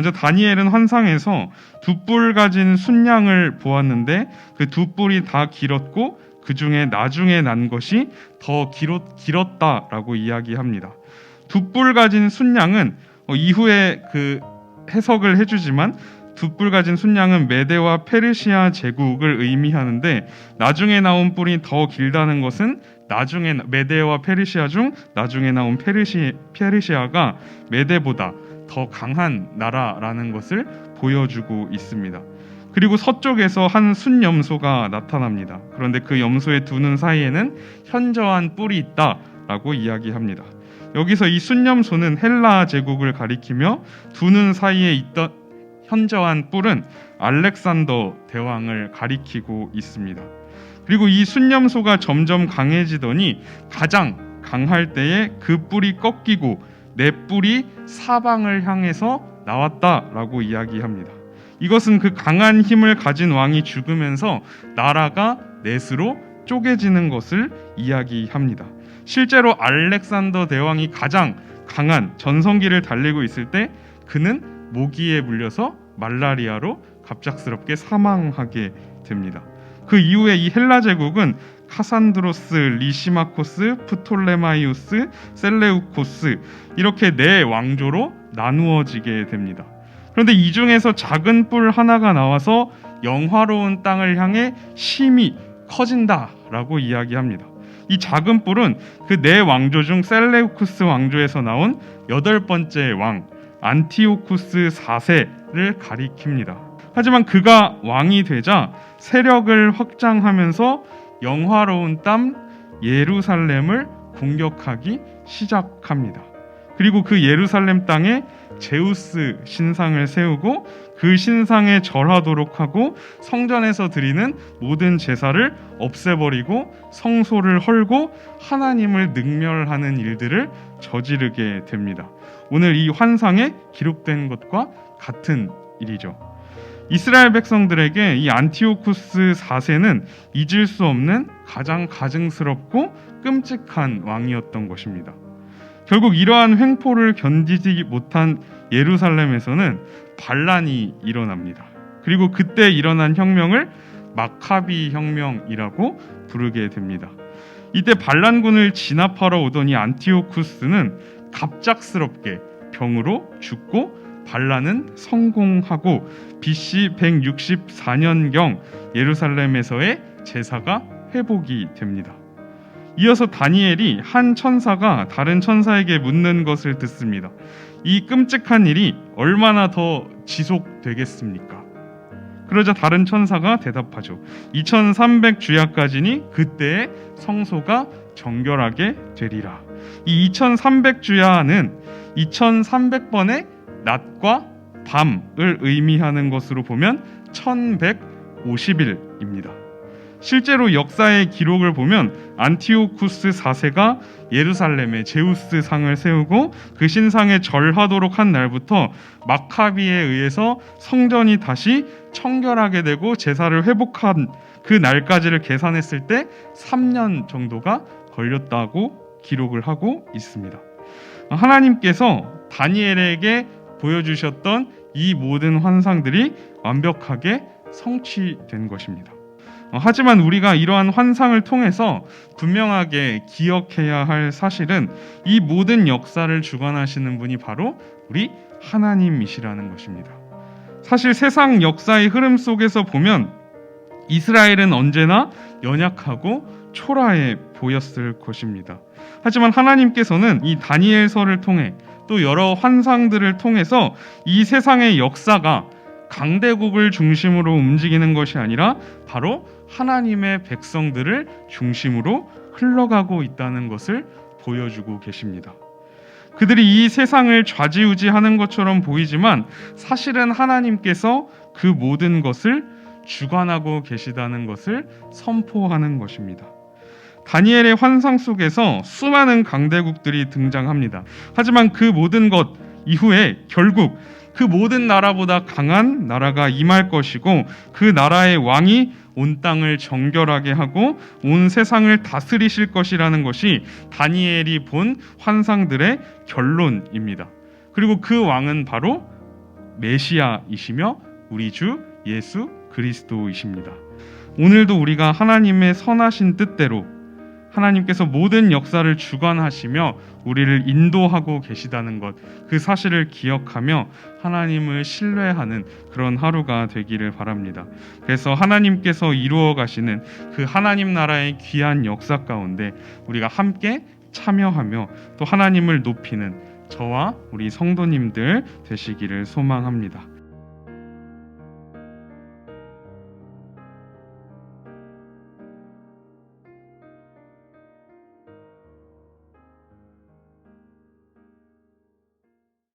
먼저 다니엘은 환상에서 두 뿔 가진 순양을 보았는데 그 두 뿔이 다 길었고 그 중에 나중에 난 것이 더 길었, 길었다라고 이야기합니다. 두 뿔 가진 순양은 어, 이후에 그 해석을 해주지만 두뿔 가진 순양은 메데와 페르시아 제국을 의미하는데 나중에 나온 뿔이 더 길다는 것은 나중에 메데와 페르시아 중 나중에 나온 페르시, 페르시아가 메데보다 더 강한 나라라는 것을 보여주고 있습니다. 그리고 서쪽에서 한 순염소가 나타납니다. 그런데 그 염소의 두눈 사이에는 현저한 뿔이 있다라고 이야기합니다. 여기서 이 순염소는 헬라 제국을 가리키며 두눈 사이에 있던 현저한 뿔은 알렉산더 대왕을 가리키고 있습니다. 그리고 이 순염소가 점점 강해지더니 가장 강할 때에 그 뿔이 꺾이고 내 뿔이 사방을 향해서 나왔다라고 이야기합니다. 이것은 그 강한 힘을 가진 왕이 죽으면서 나라가 넷으로 쪼개지는 것을 이야기합니다. 실제로 알렉산더 대왕이 가장 강한 전성기를 달리고 있을 때 그는 모기에 물려서 말라리아로 갑작스럽게 사망하게 됩니다. 그 이후에 이 헬라 제국은 카산드로스, 리시마코스, 프톨레마이우스, 셀레우코스 이렇게 네 왕조로 나누어지게 됩니다. 그런데 이 중에서 작은 뿔 하나가 나와서 영화로운 땅을 향해 심히 커진다라고 이야기합니다. 이 작은 뿔은 그 네 왕조 중 셀레우쿠스 왕조에서 나온 여덟 번째 왕 안티오쿠스 4세를 가리킵니다. 하지만 그가 왕이 되자 세력을 확장하면서 영화로운 땅 예루살렘을 공격하기 시작합니다. 그리고 그 예루살렘 땅에 제우스 신상을 세우고 그 신상에 절하도록 하고 성전에서 드리는 모든 제사를 없애버리고 성소를 헐고 하나님을 능멸하는 일들을 저지르게 됩니다. 오늘 이 환상에 기록된 것과 같은 일이죠. 이스라엘 백성들에게 이 안티오쿠스 4세는 잊을 수 없는 가장 가증스럽고 끔찍한 왕이었던 것입니다. 결국 이러한 횡포를 견디지 못한 예루살렘에서는 반란이 일어납니다. 그리고 그때 일어난 혁명을 마카비 혁명이라고 부르게 됩니다. 이때 반란군을 진압하러 오더니 안티오쿠스는 갑작스럽게 병으로 죽고 반란은 성공하고 BC 164년경 예루살렘에서의 제사가 회복이 됩니다. 이어서 다니엘이 한 천사가 다른 천사에게 묻는 것을 듣습니다. 이 끔찍한 일이 얼마나 더 지속되겠습니까? 그러자 다른 천사가 대답하죠. 2300 주야까지니 그때의 성소가 정결하게 되리라. 이 2300 주야는 2300번의 낮과 밤을 의미하는 것으로 보면 1150일입니다. 실제로 역사의 기록을 보면 안티오쿠스 4세가 예루살렘에 제우스 상을 세우고 그 신상에 절하도록 한 날부터 마카비에 의해서 성전이 다시 청결하게 되고 제사를 회복한 그 날까지를 계산했을 때 3년 정도가 걸렸다고 기록을 하고 있습니다. 하나님께서 다니엘에게 보여주셨던 이 모든 환상들이 완벽하게 성취된 것입니다. 어, 하지만 우리가 이러한 환상을 통해서 분명하게 기억해야 할 사실은 이 모든 역사를 주관하시는 분이 바로 우리 하나님이시라는 것입니다. 사실 세상 역사의 흐름 속에서 보면 이스라엘은 언제나 연약하고 초라해 보였을 것입니다. 하지만 하나님께서는 이 다니엘서를 통해 또 여러 환상들을 통해서 이 세상의 역사가 강대국을 중심으로 움직이는 것이 아니라 바로 하나님의 백성들을 중심으로 흘러가고 있다는 것을 보여주고 계십니다. 그들이 이 세상을 좌지우지하는 것처럼 보이지만 사실은 하나님께서 그 모든 것을 주관하고 계시다는 것을 선포하는 것입니다. 다니엘의 환상 속에서 수많은 강대국들이 등장합니다. 하지만 그 모든 것 이후에 결국 그 모든 나라보다 강한 나라가 임할 것이고 그 나라의 왕이 온 땅을 정결하게 하고 온 세상을 다스리실 것이라는 것이 다니엘이 본 환상들의 결론입니다. 그리고 그 왕은 바로 메시아이시며 우리 주 예수 그리스도이십니다. 오늘도 우리가 하나님의 선하신 뜻대로 하나님께서 모든 역사를 주관하시며 우리를 인도하고 계시다는 것, 그 사실을 기억하며 하나님을 신뢰하는 그런 하루가 되기를 바랍니다. 그래서 하나님께서 이루어 가시는 그 하나님 나라의 귀한 역사 가운데 우리가 함께 참여하며 또 하나님을 높이는 저와 우리 성도님들 되시기를 소망합니다.